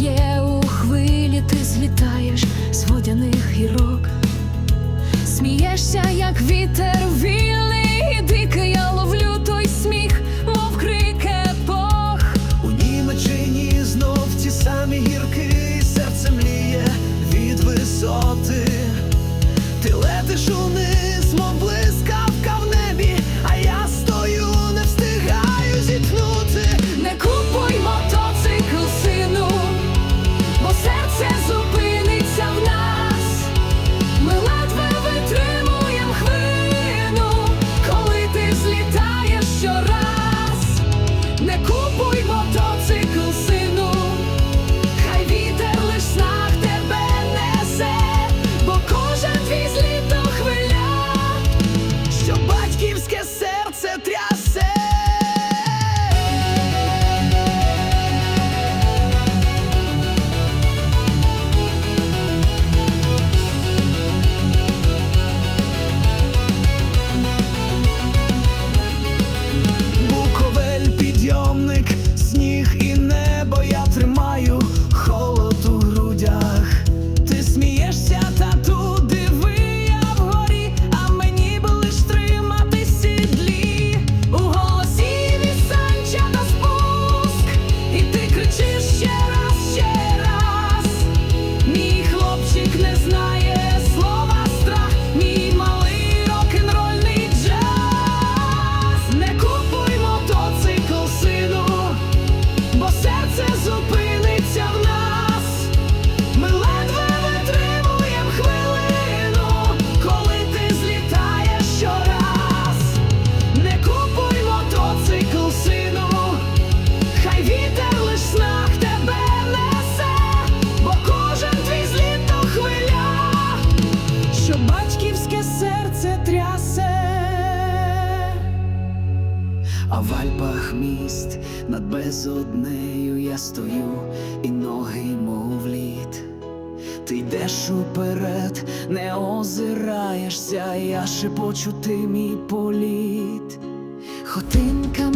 Є у хвилі, ти злітаєш з водяних гірок, смієшся, як вітер. міст, над безоднею я стою, і ноги, мов лід. Ти йдеш уперед, не озираєшся, я шепочу ти мій політ. Хотинка